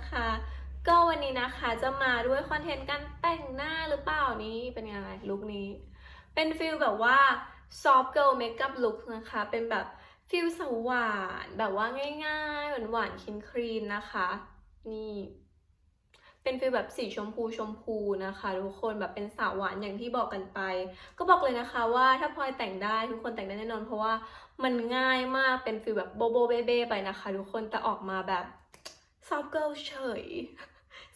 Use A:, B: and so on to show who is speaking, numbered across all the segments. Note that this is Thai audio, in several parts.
A: นะคะ ก็วันนี้นะคะจะมาด้วยคอนเทนต์การแต่งหน้าหรือเปล่านี้เป็นยังไงลุคนี้ เป็นฟิลแบบว่า soft girl makeup look นะคะ เป็นแบบฟิลสาวหวานแบบว่าง่ายๆ หวานหวานคินครีนนะคะ นี่ เป็นฟิลแบบสีชมพูชมพูนะคะ ทุกคนแบบเป็นสาวหวานอย่างที่บอกกันไป ก็บอกเลยนะคะว่าถ้าพลอยแต่งได้ทุกคนแต่งได้แน่นอน เพราะว่ามันง่ายมากเป็นฟิลแบบโบโบเบเบ้ไปนะคะ ทุกคนแต่ออกมาแบบ ซอฟเกิลเฉย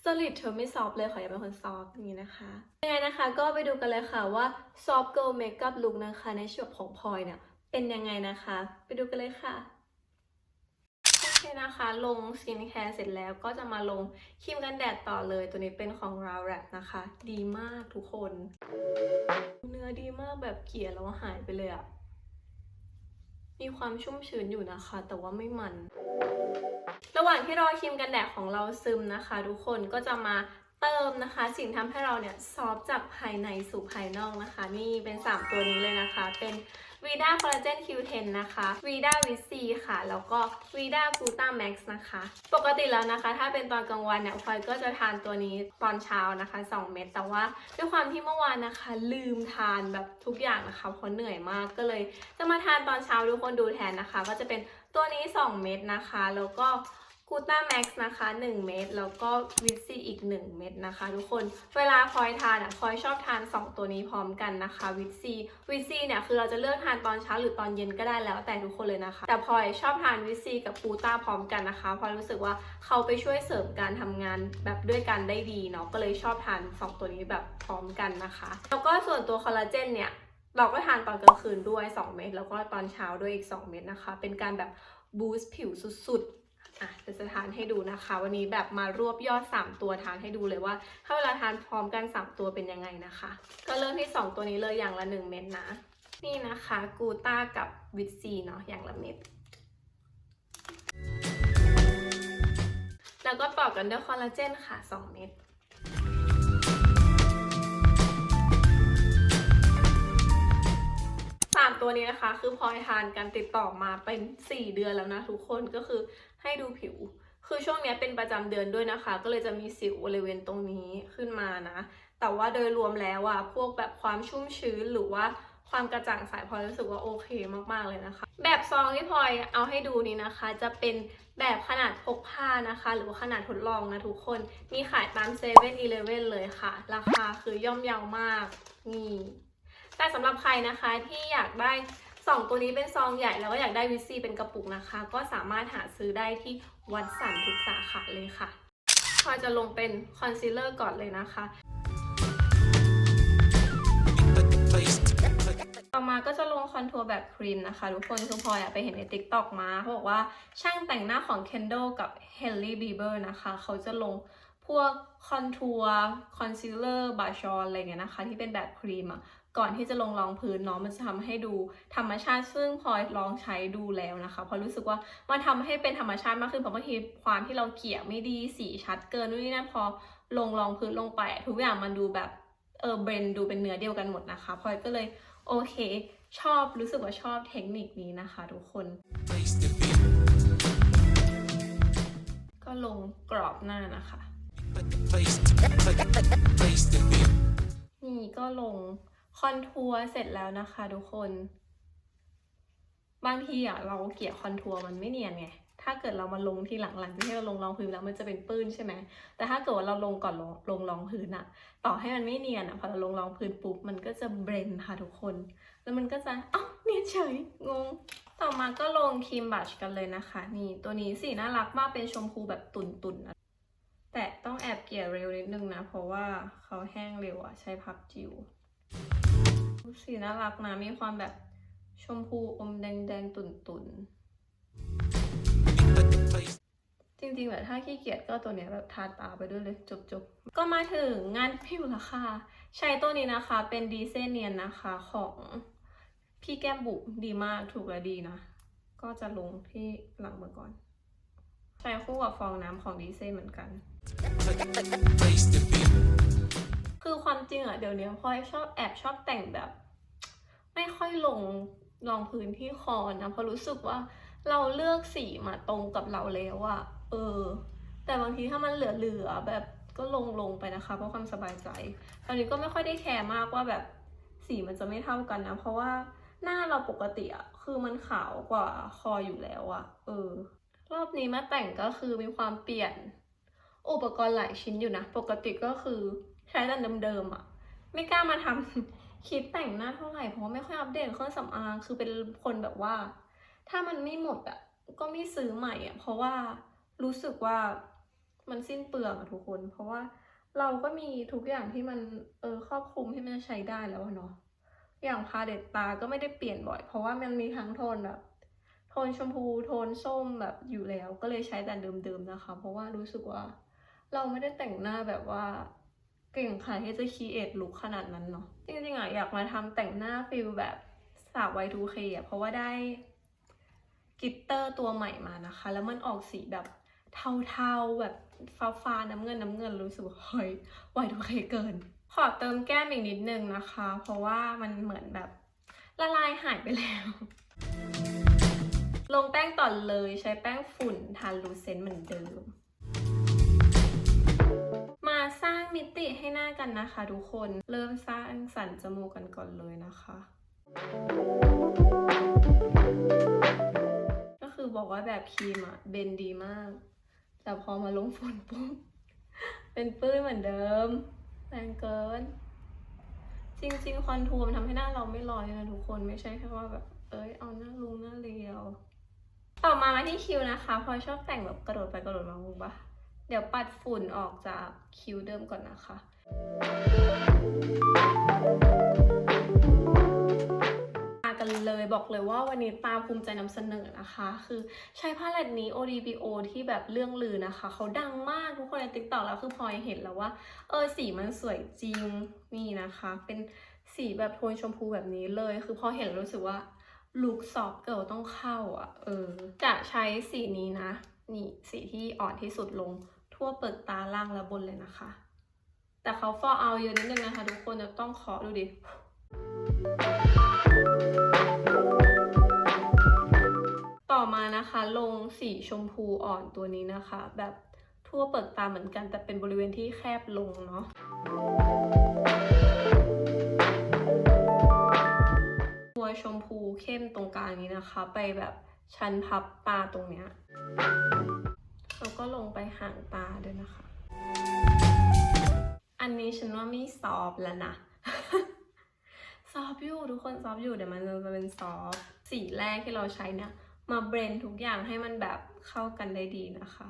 A: สลิดเธอไม่ซอฟเลยขออย่าเป็นคนซอฟอย่างนี้นะคะยังไงนะคะก็ไปดูกันเลยค่ะว่าซอฟเกิลเมคอัพลุคนะคะในชุดของพลอยเนี่ยเป็นยังไงนะคะ ไปดูกันเลยค่ะโอเคนะคะ ลงสกินแคร์เสร็จแล้วก็จะมาลงครีมกันแดดต่อเลย ตัวนี้เป็นของ r a w r a p นะคะ ดีมากทุกคน เนื้อดีมากแบบเกลี่ยแล้วหายไปเลยอะ มีความชุ่มชื้นอยู่นะคะ แต่ว่าไม่มัน ระหว่างที่รอครีมกันแดดของเราซึมนะคะ ทุกคนก็จะมาเติมนะคะ สิ่งทำให้เราเนี่ยซอฟจากภายในสู่ภายนอกนะคะ นี่เป็น 3 ตัวนี้เลยนะคะ เป็น Vida Collagen Q10 นะคะ Vida v i t C ค่ะ แล้วก็ Vida Gluta Max นะคะ ปกติแล้วนะคะ ถ้าเป็นตอนกลางวันเนี่ยพลอยก็จะทานตัวนี้ตอนเช้านะคะ 2 เม็ดแต่ว่าด้วยความที่เมื่อวานนะคะ ลืมทานแบบทุกอย่างนะคะเพราะเหนื่อยมากก็เลย จะมาทานตอนเช้าทุกคนดูแทนนะคะ ก็จะเป็นตัวนี้ 2 เม็ดนะคะ แล้วก็ กูต้าแม็กซ์นะคะ 1 เม็ดแล้วก็วิตซีอีก 1 เม็ดนะคะ ทุกคนเวลาพลอยทานอะพลอยชอบทาน 2 ตัวนี้พร้อมกันนะคะวิตซีวิตซีเนี่ยคือเราจะเลือกทานตอนเช้าหรือตอนเย็นก็ได้แล้วแต่ทุกคนเลยนะคะ แต่พลอยชอบทานวิตซีกับกูต้าพร้อมกันนะคะพลอยรู้สึกว่าเขาไปช่วยเสริมการทำงานแบบด้วยกันได้ดีเนาะก็เลยชอบทาน 2 ตัวนี้แบบพร้อมกันนะคะ แล้วก็ส่วนตัวคอลลาเจนเนี่ยเราก็ทานตอนกลางคืนด้วย 2 เม็ดแล้วก็ตอนเช้าด้วยอีก 2 เม็ดนะคะ เป็นการแบบบูสต์ผิวสุดๆ อะเดี๋ยวจะทานให้ดูนะคะ วันนี้แบบมารวบยอด 3 ตัวทานให้ดูเลยว่า ถ้าเวลาทานพร้อมกัน 3 ตัวเป็นยังไงนะคะ ก็เริ่มที่ 2 ตัวนี้เลยอย่างละ 1 เม็ดนะ นี่นะคะกูต้ากับวิตซีเนาะอย่างละเม็ดแล้วก็ต่อกันด้วยคอลลาเจนค่ะ 2 เม็ดสามตัวนี้นะคะ คือพลอยทานกันติดต่อมาเป็น 4 เดือนแล้วนะทุกคนก็คือ ให้ดูผิว คือช่วงนี้เป็นประจำเดือนด้วยนะคะ ก็เลยจะมีสิวบริเวณตรงนี้ขึ้นมานะ แต่ว่าโดยรวมแล้วอะพวกแบบความชุ่มชื้นหรือว่าความกระจ่างใสพลอยรู้สึกว่าโอเคมากๆเลยนะคะ แบบซองที่พลอยเอาให้ดูนี้นะคะ จะเป็นแบบขนาดพกพานะคะ หรือว่าขนาดทดลองนะทุกคน มีขายตามเซเว่นอีเลเว่นเลยค่ะ ราคาคือย่อมเยาวมากนี่แต่สำหรับใครนะคะที่อยากได้ 2 ตัวนี้เป็นซองใหญ่แล้วก็อยากได้วิซีเป็นกระปุกนะคะ ก็สามารถหาซื้อได้ที่วัดสันทุกสาขาเลยค่ะพลอยจะลงเป็นคอนซีลเลอร์ก่อนเลยนะคะ ต่อมาก็จะลงคอนทัวร์แบบครีมนะคะ ทุกคนคือพลอยไปเห็นใน t ิ k t o k มาเขาบอกว่าช่างแต่งหน้าของ Kendall กับ Hailey Bieber นะคะ เขาจะลงพวกคอนทัวร์คอนซีลเลอร์บาชอนอะไรเงี้ยนะคะ ที่เป็นแบบครีมอะ ก่อนที่จะลงรองพื้นเนาะมันจะทำให้ดูธรรมชาติซึ่งพลอยลองใช้ดูแล้วนะคะพราะรู้สึกว่ามันทำให้เป็นธรรมชาติมากขึ้นเพราะบางทีความที่เราเกลี่ยไม่ดีสีชัดเกินนู่นนี่นั่นพอลงรองพื้นลงไป ทุกอย่างมันดูแบบเออเบรนดูเป็นเนื้อเดียวกันหมดนะคะพลอยก็เลยโอเค ชอบรู้สึกว่าชอบเทคนิคนี้นะคะ ทุกคนก็ลงกรอบหน้านะคะนี่ก็ลง คอนทัวร์เสร็จแล้วนะคะทุกคน บางทีอะเราเกลี่ยคอนทัวร์มันไม่เนียนไง ถ้าเกิดเรามาลงทีหลังๆที่เราลงรองพื้นแล้วมันจะเป็นปื้นใช่ไหม แต่ถ้าเกิดว่าเราลงก่อนลงลงรองพื้นอะ ต่อให้มันไม่เนียนอะพอเราลงรองพื้นปุ๊บมันก็จะเบรนค่ะทุกคน แล้วมันก็จะอ้าวเนียนเฉยงงต่อมาก็ลงครีมบัชกันเลยนะคะ นี่ตัวนี้สีน่ารักมากเป็นชมพูแบบตุ่นๆนะแต่ต้องแอบเกลี่ยเร็วนิดนึงนะ เพราะว่าเขาแห้งเร็วอะใช้พับจิ๋ว สีน่ารักนะ มีความแบบชมพูอมแดงๆตุ่นๆจริงๆแบบถ้าขี้เกียจก็ตัวเนี้ยแบบทาตาไปด้วยเลยจบๆ ก็มาถึงงานผิวละค่ะ ใช้ตัวนี้นะคะ เป็นดีเซเนียนนะคะของพี่แก้มบุดีมากถูกและดีนะ ก็จะลงที่หลังมือก่อนใช้คู่กับฟองน้ำของดีเซนเหมือนกัน คือความจริงอะเดี๋ยวนี้พลอยชอบแอบชอบแต่งแบบ ไม่ค่อยลงรองพื้นที่คอนะเพราะรู้สึกว่าเราเลือกสีมาตรงกับเราแล้วอะเออ แต่บางทีถ้ามันเหลือๆแบบก็ลงลงไปนะคะ เพราะความสบายใจ ตอนนี้ก็ไม่ค่อยได้แคร์มากว่าแบบสีมันจะไม่เท่ากันนะ เพราะว่าหน้าเราปกติอะคือมันขาวกว่าคออยู่แล้วอะเออ รอบนี้มาแต่งก็คือมีความเปลี่ยน อุปกรณ์หลายชิ้นอยู่นะ ปกติก็คือ ใช้แต่เดิมๆอะไม่กล้ามาทำคลิปแต่งหน้าเท่าไหร่เพราะว่าไม่ค่อยอัปเดตเครื่องสำอางคือเป็นคนแบบว่า ถ้ามันไม่หมดอะก็ไม่ซื้อใหม่อะเพราะว่ารู้สึกว่ามันสิ้นเปลืองอะทุกคน เพราะว่าเราก็มีทุกอย่างที่มันเออครอบคลุมที่มันใช้ได้แล้วเนาะอย่างพาเด็ดตาก็ไม่ได้เปลี่ยนบ่อย เพราะว่ามันมีทั้งโทนแบบโทนชมพูโทนส้มแบบอยู่แล้ว ก็เลยใช้แต่เดิมๆนะคะ เพราะว่ารู้สึกว่า เราไม่ได้แต่งหน้าแบบว่า เก่งขนาดที่จะคีเอทลุคขนาดนั้นเนาะจริงๆอะอยากมาทำแต่งหน้าฟิลแบบสาว Y2K อะเพราะว่าได้กิตเตอร์ตัวใหม่มานะคะ แล้วมันออกสีแบบเทาๆแบบฟ้าๆน้ำเงินน้ำเงินรู้สึกว่าเฮ้ย Y2K เกิน ขอเติมแก้มอีกนิดนึงนะคะ เพราะว่ามันเหมือนแบบละลายหายไปแล้ว ลงแป้งต่อนเลยใช้แป้งฝุ่นทานลูเซนเหมือนเดิม มิติให้หน้ากันนะคะทุกคน เริ่มสร้างสันจมูกกันก่อนเลยนะคะก็คือบอกว่าแบบครีมอะเบนดีมาก แต่พอมาลงฝนปุ๊บ เป็นปื้นเหมือนเดิมแรงเกิน จริง ๆ คอนทัวร์มันทำให้หน้าเราไม่ลอยนะทุกคนไม่ใช่แค่ว่าแบบ เอ้ยเอาหน้าลุงหน้าเรียว ต่อมามาที่คิ้วนะคะพลอชอบแต่งแบบกระโดดไปกระโดดมาบุปะ เดี๋ยวปัดฝุ่นออกจากคิ้วเดิมก่อนนะคะ มากันเลยบอกเลยว่าวันนี้ตาภูมิใจนำเสนอนะคะ คือใช้พาเลตนี้ ODBO ที่แบบเรื่องลือนะคะ เขาดังมากทุกคนใน TikTok แล้วคือพลอยเห็นแล้วว่า เออสีมันสวยจริงนี่นะคะ เป็นสีแบบโทนชมพูแบบนี้เลย คือพอเห็นรู้สึกว่าลุคซอฟเกิลต้องเข้าอะ เออ จะใช้สีนี้นะ นี่สีที่อ่อนที่สุดลงทั่วเปิดตาล่างและบนเลยนะคะ แต่เขาฟอเอาเยอะนิดนึงนะคะ ทุกคนจะต้องเคาะดูดิต่อมานะคะลงสีชมพูอ่อนตัวนี้นะคะ แบบทั่วเปิดตาเหมือนกันแต่เป็นบริเวณที่แคบลงเนาะตัวชมพูเข้มตรงกลางนี้นะคะ ไปแบบ ชั้นพับตาตรงเนี้ยแล้วก็ลงไปห่างตาด้วยนะคะ อันนี้ฉันว่าไม่ซอฟแล้วนะ ซอฟอยู่ทุกคนซอฟอยู่เดี๋ยวมันจะเป็นซอฟสีแรกที่เราใช้เนี่ยมาเบรนทุกอย่างให้มันแบบเข้ากันได้ดีนะคะ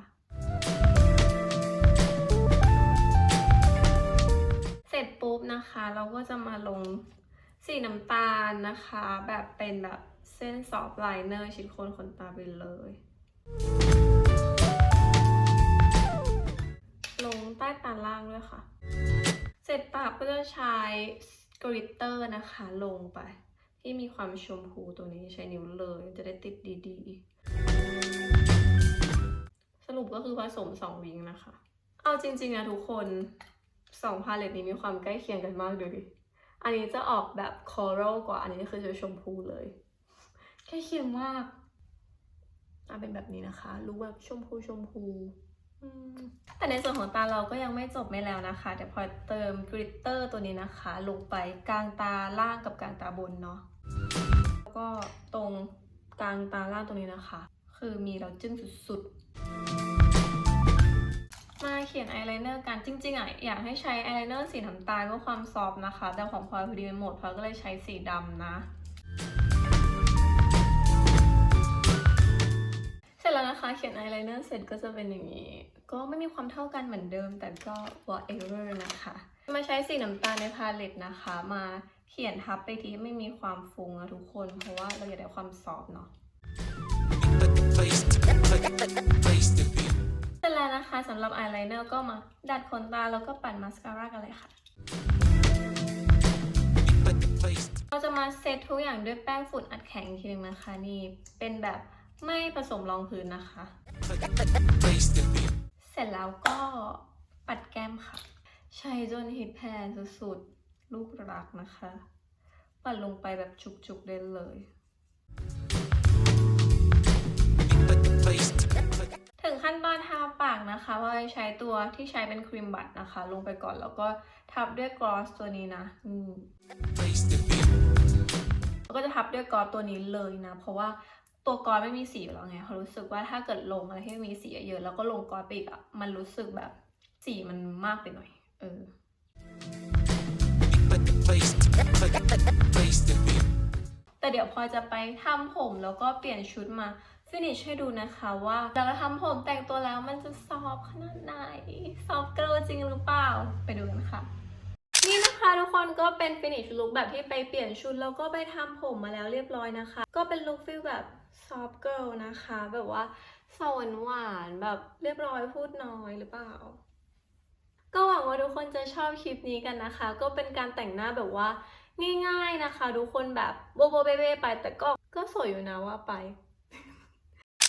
A: เสร็จปุ๊บนะคะ เราก็จะมาลงสีน้ำตาลนะคะ แบบเป็นแบบ เส้นซอฟต์ไลเนอร์ชิ้นโคนขนตาไปเลย ลงใต้ตาล่างด้วยค่ะ เสร็จปากก็จะใช้กริตเตอร์นะคะ ลงไป ที่มีความชมพูตัวนี้ใช้นิ้วเลย จะได้ติดดีๆ สรุปก็คือผสมสองวิงนะคะ เอาจริงๆนะทุกคนสองพาเลตนี้มีความใกล้เคียงกันมากดูดิอันนี้จะออกแบบคอรัลกว่า อันนี้คือจะชมพูเลย ใกล้เคียงมากอะเป็นแบบนี้นะคะ รู้แบบชมพูชมพูแต่ในส่วนของตาเราก็ยังไม่จบไม่แล้วนะคะเดี๋ยวพอเติมกริตเตอร์ตัวนี้นะคะ ลงไปกลางตาล่างกับกลางตาบนเนาะแล้วก็ตรงกลางตาล่างตรงนี้นะคะ คือมีเราจึ้งสุดๆ มาเขียนอายไลเนอร์กันจริงๆอะอยากให้ใช้อายไลเนอร์สีน้ำตาลเพื่อความซอฟนะคะ แต่ของพลอยพอดีมันหมดพลอยก็เลยใช้สีดำนะ ร็จแล้วนะคะ เขียนอายไลเนอร์เสร็จก็จะเป็นอย่างนี้ ก็ไม่มีความเท่ากันเหมือนเดิม แต่ก็ whatever นะคะ มาใช้สีน้ำตาลในพาเลตนะคะ มาเขียนทับไปที่ไม่มีความฟุ้งนะทุกคน เพราะว่าเราอยากได้ความซอฟเนาะเสร็จแล้วนะคะสำหรับอายไลเนอร์ก็มาดัดขนตาแล้วก็ปัดมาสคาร่ากันเลยค่ะเราจะมาเซตทุกอย่างด้วยแป้งฝุ่นอัดแข็งอีกทีนึงนะคะนี่เป็นแบบ ไม่ผสมรองพื้นนะคะ เสร็จแล้วก็ปัดแก้มค่ะ ใช้จนฮิตแพนสุดๆ ลูกรักนะคะ ปัดลงไปแบบจุกๆได้เลย ถึงขั้นตอนทาปากนะคะพลอยใช้ตัวที่ใช้เป็นครีมบัตนะคะ ลงไปก่อนแล้วก็ทับด้วยกลอสตัวนี้นะอืมแล้วก็จะทับด้วยกลอสตัวนี้เลยนะ เพราะว่า ตัวกอสไม่มีสีอยู่แล้วไงเขารู้สึกว่าถ้าเกิดลงอะไรที่มีสีเยอะ แล้วก็ลงกอสไปอีกอะมันรู้สึกแบบสีมันมากไปหน่อย เออแต่เดี๋ยวพอจะไปทำผมแล้วก็เปลี่ยนชุดมาฟินิชให้ดูนะคะว่าเราทำผมแต่งตัวแล้วมันจะซอฟขนาดไหน ซอฟเกิร์ลจริงหรือเปล่า ไปดูกันค่ะ นี่นะคะทุกคนก็เป็นฟินิชลุคแบบที่ไปเปลี่ยนชุดแล้วก็ไปทำผมมาแล้วเรียบร้อยนะคะ ก็เป็นลุคฟิลแบบ ซอฟเกิลนะคะ แบบว่าสวหวานแบบเรียบร้อยพูดน้อยหรือเปล่า ก็หวังว่าทุกคนจะชอบคลิปนี้กันนะคะ ก็เป็นการแต่งหน้าแบบว่าง่าย ๆนะคะ ทุกคนแบบโบโบเบเบ้ไปแต่ก็ก็สวยอยู่นะว่าไป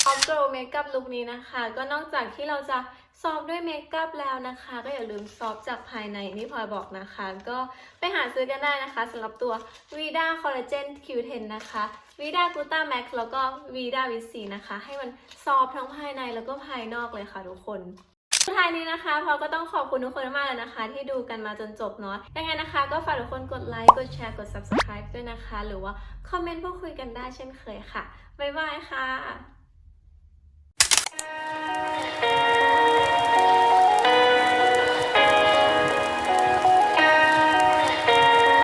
A: ออฟโกลเมคอัพลุคนี้นะคะ ก็นอกจากที่เราจะ ซอฟด้วยเมคอัพแล้วนะคะ ก็อย่าลืมซอฟจากภายในอย่างที่พลอยบอกนะคะ ก็ไปหาซื้อกันได้นะคะสำหรับตัว Vida Collagen Q10 นะคะ Vida Gluta Max แล้วก็ Vida v i c นะคะ ให้มันซอฟทั้งภายในแล้วก็ภายนอกเลยค่ะทุกคนสุดท้ายนี้นะคะพอก็ต้องขอบคุณทุกคนมากเลยนะคะ ที่ดูกันมาจนจบเนาะยังไงนะคะ ก็ฝากทุกคนกดไลค์กดแชร์กด subscribe ด้วยนะคะ หรือว่าคอมเมนต์พูดคุยกันได้เช่นเคยค่ะ บ๊ายบายค่ะ